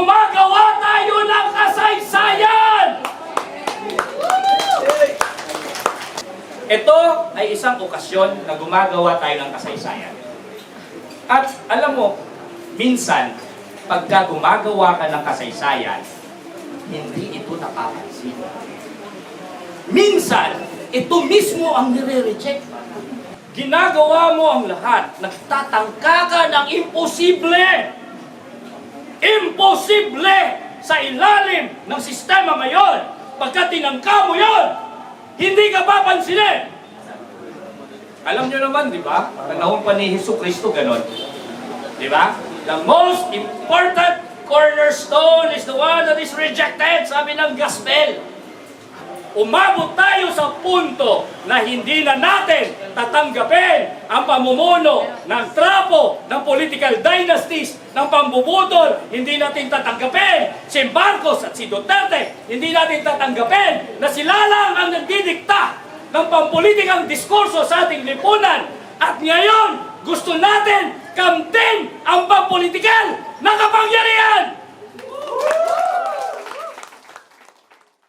Gumagawa tayo ng kasaysayan! Ito ay isang okasyon na gumagawa tayo ng kasaysayan. At alam mo, minsan, pagka gumagawa ka ng kasaysayan, hindi ito napapansin. Minsan, ito mismo ang nire-reject. Ginagawa mo ang lahat, nagtatangka ka ng imposible! Imposible sa ilalim ng sistema ngayon. Pagka tinangka mo yon, hindi ka papansinin. Alam nyo naman, di ba? Panahon pa ni Hesus Kristo ganon. Di ba? The most important cornerstone is the one that is rejected, sabi ng gospel. Umabot tayo sa punto na hindi na natin tatanggapin ang pamumuno ng trapo ng political dynasties, ng pambubutol, hindi natin tatanggapin si Marcos at si Duterte, hindi natin tatanggapin na sila lang ang nagdidikta ng pampolitikang diskurso sa ating lipunan. At ngayon, gusto natin kamtin ang pampolitikal